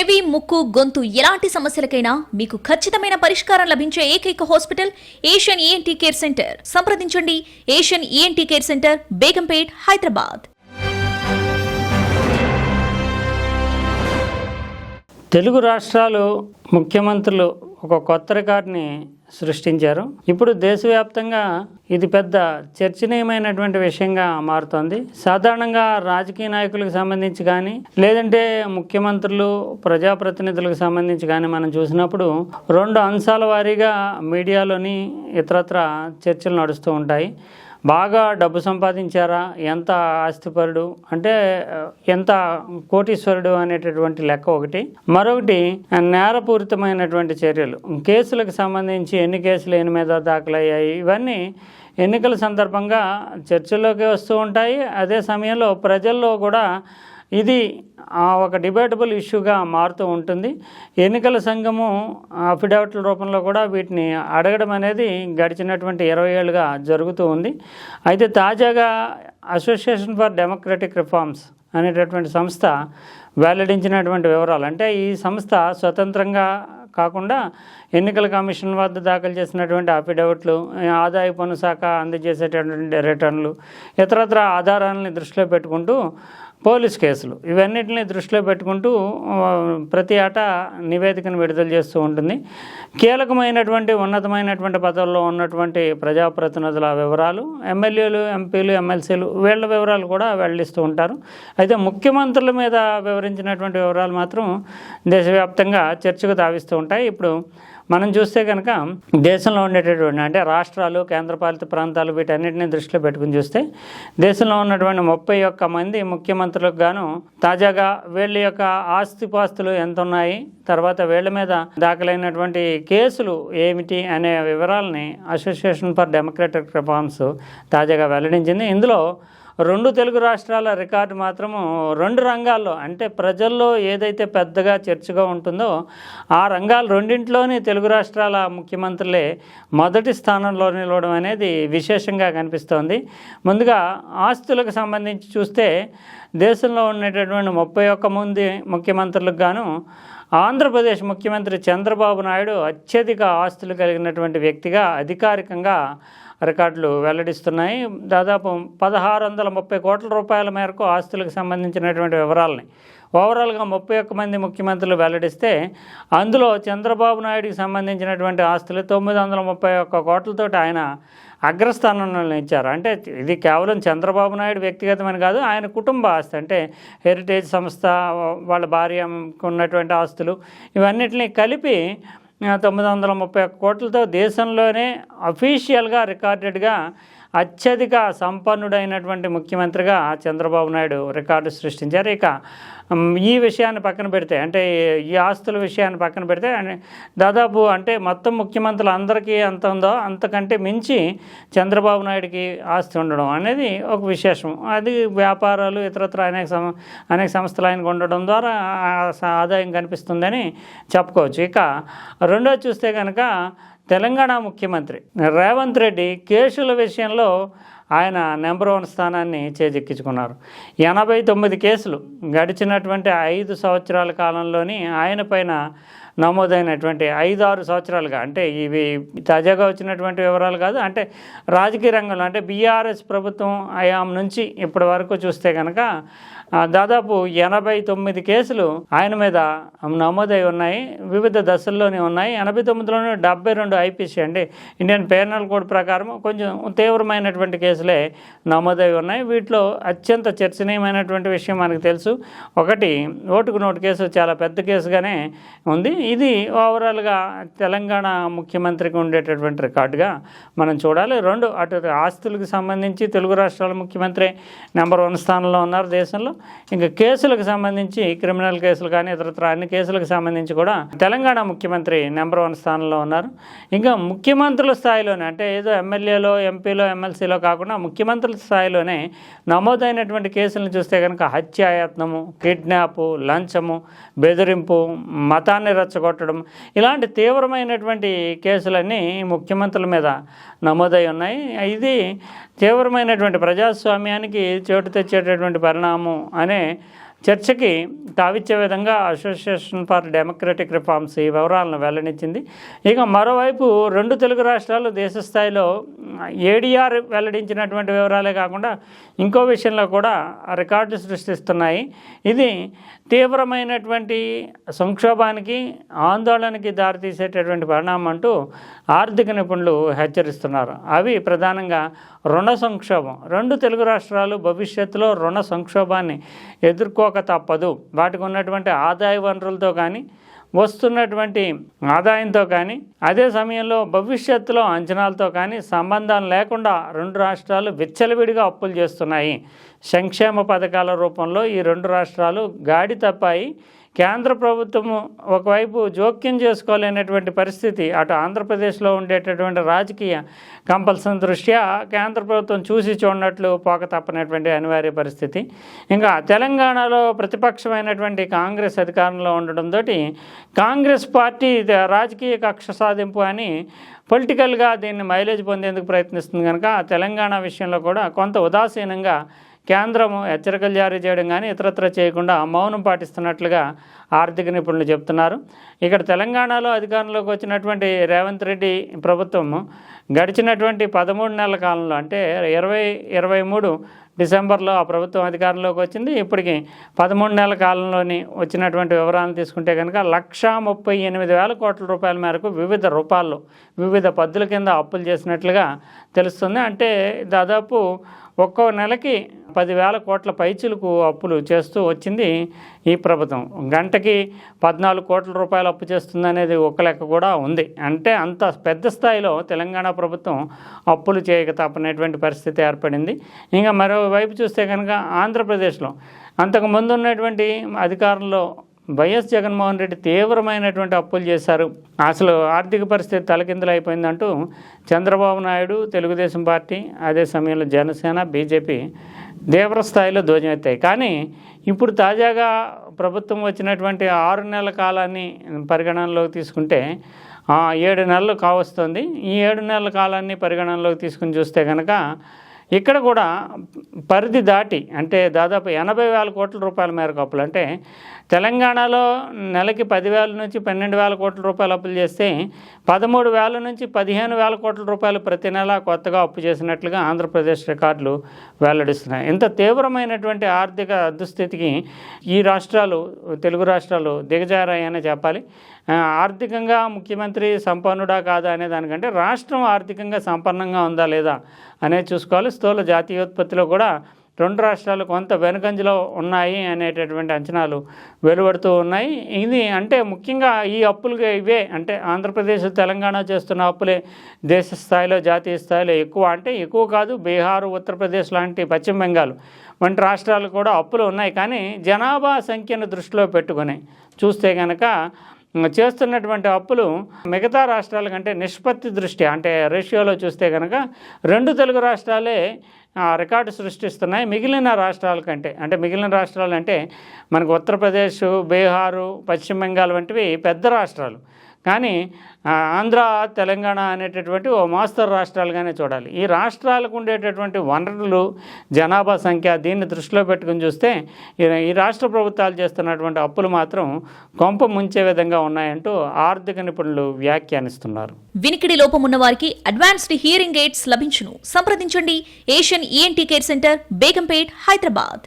చెవి ముక్కు గొంతు ఎలాంటి సమస్యలకైనా మీకు ఖచ్చితమైన పరిష్కారం లభించే ఏకైక hospital Asian ENT care centre. సంప్రదించండి. Asian ENT care centre Begumpet Hyderabad. Telugu రాష్ట్రాలు ముఖ్యమంత్రులు ఒక కొత్త రికార్డుని సృష్టించారు. ఇప్పుడు దేశవ్యాప్తంగా ఇది పెద్ద చర్చనీయమైనటువంటి విషయంగా మారుతోంది. సాధారణంగా రాజకీయ నాయకులకు సంబంధించి కానీ లేదంటే ముఖ్యమంత్రులు ప్రజాప్రతినిధులకు సంబంధించి కానీ మనం చూసినప్పుడు రెండు అంశాల వారీగా మీడియాలోని ఇతరత్ర చర్చలు నడుస్తూ ఉంటాయి. బాగా డబ్బు సంపాదించారా? ఎంత ఆస్తిపరుడు? అంటే ఎంత కోటీశ్వరుడు అనేటటువంటి లెక్క ఒకటి. మరొకటి నేరపూరితమైనటువంటి చర్యలు. కేసులకు సంబంధించి ఎన్ని కేసులు ఎన్ని మీద దాఖలయ్యాయి? ఇవన్నీ ఎన్నికల సందర్భంగా చర్చల్లోకి వస్తూ ఉంటాయి. అదే సమయంలో ప్రజల్లో కూడా ఇది ఒక డిబేటబుల్ ఇష్యూగా మారుతూ ఉంటుంది. ఎన్నికల సంఘము అఫిడవిట్ల రూపంలో కూడా వీటిని అడగడం అనేది గడిచినటువంటి ఇరవై ఏళ్ళుగా జరుగుతూ ఉంది. అయితే తాజాగా అసోసియేషన్ ఫర్ డెమోక్రటిక్ రిఫార్మ్స్ అనేటటువంటి సంస్థ వెల్లడించినటువంటి వివరాలు. అంటే ఈ సంస్థ స్వతంత్రంగా కాకుండా ఎన్నికల కమిషన్ వద్ద దాఖలు చేసినటువంటి అఫిడవిట్లు ఆదాయ పన్ను శాఖ అందజేసేటటువంటి రిటర్న్లు ఇతరత్ర ఆధారాలని దృష్టిలో పెట్టుకుంటూ పోలీస్ కేసులు. ఇవన్నిటిని దృష్టిలో పెట్టుకుంటూ ప్రతి ఆట నివేదికను విడుదల చేస్తూ ఉంటుంది. కీలకమైనటువంటి ఉన్నతమైనటువంటి పదవుల్లో ఉన్నటువంటి ప్రజాప్రతినిధుల వివరాలు ఎమ్మెల్యేలు ఎంపీలు ఎమ్మెల్సీలు వీళ్ళ వివరాలు కూడా వెల్లడిస్తూ ఉంటారు. అయితే ముఖ్యమంత్రుల మీద వివరించినటువంటి వివరాలు మాత్రం దేశవ్యాప్తంగా చర్చకు తావిస్తూ ఉంటాయి. ఇప్పుడు మనం చూస్తే కనుక దేశంలో ఉండేటటువంటి అంటే రాష్ట్రాలు కేంద్రపాలిత ప్రాంతాలు వీటన్నిటిని దృష్టిలో పెట్టుకుని చూస్తే దేశంలో ఉన్నటువంటి ముప్పై ఒక్క మంది ముఖ్యమంత్రులకు గాను తాజాగా వీళ్ళ యొక్క ఆస్తిపాస్తులు ఎంత ఉన్నాయి తర్వాత వీళ్ళ మీద దాఖలైనటువంటి కేసులు ఏమిటి అనే వివరాలని అసోసియేషన్ ఫర్ డెమోక్రటిక్ రిఫార్మ్స్ తాజాగా వెల్లడించింది. ఇందులో రెండు తెలుగు రాష్ట్రాల రికార్డు మాత్రము రెండు రంగాల్లో అంటే ప్రజల్లో ఏదైతే పెద్దగా చర్చగా ఉంటుందో ఆ రంగాలు రెండింటిలోని తెలుగు రాష్ట్రాల ముఖ్యమంత్రులే మొదటి స్థానంలో నిలవడం అనేది విశేషంగా కనిపిస్తోంది. ముందుగా ఆస్తులకు సంబంధించి చూస్తే దేశంలో ఉండేటటువంటి ముప్పై ఒక్క మంది ముఖ్యమంత్రులకు గాను ఆంధ్రప్రదేశ్ ముఖ్యమంత్రి చంద్రబాబు నాయుడు అత్యధిక ఆస్తులు కలిగినటువంటి వ్యక్తిగా అధికారికంగా రికార్డులు వెల్లడిస్తున్నాయి. దాదాపు పదహారు వందల ముప్పై కోట్ల రూపాయల మేరకు ఆస్తులకు సంబంధించినటువంటి వివరాలని ఓవరాల్గా ముప్పై ఒక్క మంది ముఖ్యమంత్రులు వెల్లడిస్తే అందులో చంద్రబాబు నాయుడికి సంబంధించినటువంటి ఆస్తులు తొమ్మిది వందల ముప్పై ఒక్క కోట్లతోటి ఆయన అగ్రస్థానంలో నిలిచారు అంటే ఇది కేవలం చంద్రబాబు నాయుడు వ్యక్తిగతమైన కాదు ఆయన కుటుంబ ఆస్తి అంటే హెరిటేజ్ సంస్థ వాళ్ళ భార్యకు ఉన్నటువంటి ఆస్తులు ఇవన్నిటిని కలిపి తొమ్మిది వందల ముప్పై ఒక్క కోట్లతో దేశంలోనే అఫీషియల్గా రికార్డెడ్గా అత్యధిక సంపన్నుడైనటువంటి ముఖ్యమంత్రిగా చంద్రబాబు నాయుడు రికార్డు సృష్టించారు. ఇక ఈ విషయాన్ని పక్కన పెడితే అంటే ఈ ఆస్తుల విషయాన్ని పక్కన పెడితే దాదాపు అంటే మొత్తం ముఖ్యమంత్రులు అందరికీ ఎంత ఉందో అంతకంటే మించి చంద్రబాబు నాయుడికి ఆస్తి ఉండడం అనేది ఒక విశేషం. అది వ్యాపారాలు ఇతరత్ర అనేక సం అనేక సంస్థలు ఆయనకు ఉండడం ద్వారా ఆదాయం కనిపిస్తుందని చెప్పుకోవచ్చు. ఇక రెండో చూస్తే కనుక తెలంగాణ ముఖ్యమంత్రి రేవంత్ రెడ్డి కేసుల విషయంలో ఆయన నెంబర్ వన్ స్థానాన్ని చేజెక్కించుకున్నారు. ఎనభై తొమ్మిది కేసులు గడిచినటువంటి ఐదు సంవత్సరాల కాలంలోని ఆయన పైన నమోదైనటువంటి ఐదు ఆరు సంవత్సరాలుగా అంటే ఇవి తాజాగా వచ్చినటువంటి వివరాలు కాదు అంటే రాజకీయ రంగంలో అంటే బీఆర్ఎస్ ప్రభుత్వం హయాం నుంచి ఇప్పటి వరకు చూస్తే కనుక దాదాపు ఎనభై తొమ్మిది కేసులు ఆయన మీద నమోదై ఉన్నాయి వివిధ దశల్లోనే ఉన్నాయి. ఎనభై తొమ్మిదిలోనే డెబ్బై రెండు ఐపీసీ అండి. ఇండియన్ పేనల్ కోడ్ ప్రకారం కొంచెం తీవ్రమైనటువంటి కేసులే నమోదై ఉన్నాయి. వీటిలో అత్యంత చర్చనీయమైనటువంటి విషయం మనకు తెలుసు. ఒకటి ఓటుకు నోటు కేసు చాలా పెద్ద కేసుగానే ఉంది. ఇది ఓవరాల్గా తెలంగాణ ముఖ్యమంత్రికి ఉండేటటువంటి రికార్డుగా మనం చూడాలి. రెండు అటు ఆస్తులకు సంబంధించి తెలుగు రాష్ట్రాల ముఖ్యమంత్రి నెంబర్ వన్ స్థానంలో ఉన్నారు దేశంలో. ఇంకా కేసులకు సంబంధించి క్రిమినల్ కేసులు కానీ ఇతరత్ర అన్ని కేసులకు సంబంధించి కూడా తెలంగాణ ముఖ్యమంత్రి నెంబర్ వన్ స్థానంలో ఉన్నారు. ఇంకా ముఖ్యమంత్రుల స్థాయిలోనే అంటే ఏదో ఎమ్మెల్యేలో ఎంపీలో ఎమ్మెల్సీలో కాకుండా ముఖ్యమంత్రుల స్థాయిలోనే నమోదైనటువంటి కేసులను చూస్తే కనుక హత్యాయత్నము కిడ్నాపు లంచము బెదిరింపు మతాన్ని రెచ్చగొట్టడం ఇలాంటి తీవ్రమైనటువంటి కేసులన్నీ ముఖ్యమంత్రుల మీద నమోదై ఉన్నాయి. ఇది తీవ్రమైనటువంటి ప్రజాస్వామ్యానికి చోటు తెచ్చేటటువంటి పరిణామం అనే చర్చకి తావిచ్చే విధంగా అసోసియేషన్ ఫర్ డెమోక్రటిక్ రిఫార్మ్స్ ఈ వివరాలను వెల్లడించింది. ఇక మరోవైపు రెండు తెలుగు రాష్ట్రాలు దేశ స్థాయిలో ఏడీఆర్ వెల్లడించినటువంటి వివరాలే కాకుండా ఇంకో విషయంలో కూడా రికార్డు సృష్టిస్తున్నాయి. ఇది తీవ్రమైనటువంటి సంక్షోభానికి ఆందోళనకి దారితీసేటటువంటి పరిణామం అంటూ ఆర్థిక నిపుణులు హెచ్చరిస్తున్నారు. అవి ప్రధానంగా రుణ సంక్షోభం. రెండు తెలుగు రాష్ట్రాలు భవిష్యత్తులో రుణ సంక్షోభాన్ని ఎదుర్కోక తప్పదు. వాటికి ఉన్నటువంటి ఆదాయ వనరులతో కానీ వస్తున్నటువంటి ఆదాయంతో కానీ అదే సమయంలో భవిష్యత్తులో అంచనాలతో కానీ సంబంధం లేకుండా రెండు రాష్ట్రాలు విచ్చలవిడిగా అప్పులు చేస్తున్నాయి. సంక్షేమ పథకాల రూపంలో ఈ రెండు రాష్ట్రాలు గాడి తప్పాయి. కేంద్ర ప్రభుత్వము ఒకవైపు జోక్యం చేసుకోలేనటువంటి పరిస్థితి అటు ఆంధ్రప్రదేశ్లో ఉండేటటువంటి రాజకీయ కంపల్సన్ దృష్ట్యా కేంద్ర ప్రభుత్వం చూసి చూడనట్లు పోక తప్పనటువంటి అనివార్య పరిస్థితి. ఇంకా తెలంగాణలో ప్రతిపక్షమైనటువంటి కాంగ్రెస్ అధికారంలో ఉండడంతో కాంగ్రెస్ పార్టీ రాజకీయ కక్ష సాధింపు అని పొలిటికల్గా దీన్ని మైలేజ్ పొందేందుకు ప్రయత్నిస్తుంది కనుక తెలంగాణ విషయంలో కూడా కొంత ఉదాసీనంగా కేంద్రం హెచ్చరికలు జారీ చేయడం కానీ ఇతరత్ర చేయకుండా మౌనం పాటిస్తున్నట్లుగా ఆర్థిక నిపుణులు చెప్తున్నారు. ఇక్కడ తెలంగాణలో అధికారంలోకి వచ్చినటువంటి రేవంత్ రెడ్డి ప్రభుత్వం గడిచినటువంటి పదమూడు నెలల కాలంలో అంటే ఇరవై ఇరవై మూడు డిసెంబర్లో ఆ ప్రభుత్వం అధికారంలోకి వచ్చింది. ఇప్పటికి పదమూడు నెలల కాలంలోని వచ్చినటువంటి వివరాలను తీసుకుంటే కనుక లక్షా ముప్పై ఎనిమిది వేల కోట్ల రూపాయల మేరకు వివిధ రూపాల్లో వివిధ పద్ధతుల కింద అప్పులు చేసినట్లుగా తెలుస్తుంది. అంటే దాదాపు ఒక్కో నెలకి పదివేల కోట్ల పైచులకు అప్పులు చేస్తూ వచ్చింది ఈ ప్రభుత్వం. గంటకి పద్నాలుగు కోట్ల రూపాయలు అప్పు చేస్తుంది అనేది ఒక లెక్క కూడా ఉంది. అంటే అంత పెద్ద స్థాయిలో తెలంగాణ ప్రభుత్వం అప్పులు చేయక తప్పనటువంటి పరిస్థితి ఏర్పడింది. ఇంకా మరోవైపు చూస్తే కనుక ఆంధ్రప్రదేశ్లో అంతకు ముందు ఉన్నటువంటి అధికారంలో వైఎస్ జగన్మోహన్ రెడ్డి తీవ్రమైనటువంటి అప్పులు చేశారు. అసలు ఆర్థిక పరిస్థితి తలకిందులు అయిపోయిందంటూ చంద్రబాబు నాయుడు తెలుగుదేశం పార్టీ అదే సమయంలో జనసేన బీజేపీ తీవ్ర స్థాయిలో ధ్వజమెత్తాయి కానీ ఇప్పుడు తాజాగా ప్రభుత్వం వచ్చినటువంటి ఆరు నెలల కాలాన్ని పరిగణనలోకి తీసుకుంటే ఏడు నెలలు కావస్తుంది. ఈ ఏడు నెలల కాలాన్ని పరిగణనలోకి తీసుకుని చూస్తే కనుక ఇక్కడ కూడా పరిధి దాటి అంటే దాదాపు ఎనభై వేల కోట్ల రూపాయల మేరకు అప్పులు అంటే తెలంగాణలో నెలకి పదివేల నుంచి పన్నెండు వేల కోట్ల రూపాయలు అప్పులు చేస్తే పదమూడు వేల నుంచి పదిహేను వేల కోట్ల రూపాయలు ప్రతి నెల కొత్తగా అప్పు చేసినట్లుగా ఆంధ్రప్రదేశ్ రికార్డులు వెల్లడిస్తున్నాయి. ఇంత తీవ్రమైనటువంటి ఆర్థిక దుస్థితికి ఈ రాష్ట్రాలు తెలుగు రాష్ట్రాలు దిగజారాయనే చెప్పాలి. ఆర్థికంగా ముఖ్యమంత్రి సంపన్నుడా కాదా అనే దానికంటే రాష్ట్రం ఆర్థికంగా సంపన్నంగా ఉందా లేదా అనేది చూసుకోవాలి. స్థూల జాతీయోత్పత్తిలో కూడా రెండు రాష్ట్రాలు కొంత వెనుకంజలో ఉన్నాయి అనేటటువంటి అంచనాలు వెలువడుతూ ఉన్నాయి. ఇది అంటే ముఖ్యంగా ఈ అప్పులుగా ఇవే అంటే ఆంధ్రప్రదేశ్ తెలంగాణ చేస్తున్న అప్పులే దేశ స్థాయిలో జాతీయ స్థాయిలో ఎక్కువ అంటే ఎక్కువ కాదు బీహార్ ఉత్తరప్రదేశ్ లాంటి పశ్చిమ బెంగాల్ వంటి రాష్ట్రాలు కూడా అప్పులు ఉన్నాయి. కానీ జనాభా సంఖ్యను దృష్టిలో పెట్టుకొని చూస్తే కనుక చేస్తున్నటువంటి అప్పులు మిగతా రాష్ట్రాల కంటే నిష్పత్తి దృష్ట్యా అంటే రేషియోలో చూస్తే కనుక రెండు తెలుగు రాష్ట్రాలే రికార్డు సృష్టిస్తున్నాయి. మిగిలిన రాష్ట్రాల కంటే అంటే మిగిలిన రాష్ట్రాలు అంటే మనకు ఉత్తరప్రదేశ్ బీహారు పశ్చిమ బెంగాల్ వంటివి పెద్ద రాష్ట్రాలు. కానీ ఆంధ్ర తెలంగాణ అనేటటువంటి ఓ మాస్తరు రాష్ట్రాలుగానే చూడాలి. ఈ రాష్ట్రాలకు ఉండేటటువంటి వనరులు జనాభా సంఖ్య దీన్ని దృష్టిలో పెట్టుకుని చూస్తే ఈ- ఈ రాష్ట్ర ప్రభుత్వాలు చేస్తున్నటువంటి అప్పులు మాత్రం కొంప ముంచే విధంగా ఉన్నాయంటూ ఆర్థిక నిపుణులు వ్యాఖ్యానిస్తున్నారు. వినికిడి లోపం ఉన్న వారికి అడ్వాన్స్డ్ హియరింగ్ ఎయిడ్స్ లభించును. సంప్రదించండి. Asian ENT care centre Begumpet Hyderabad.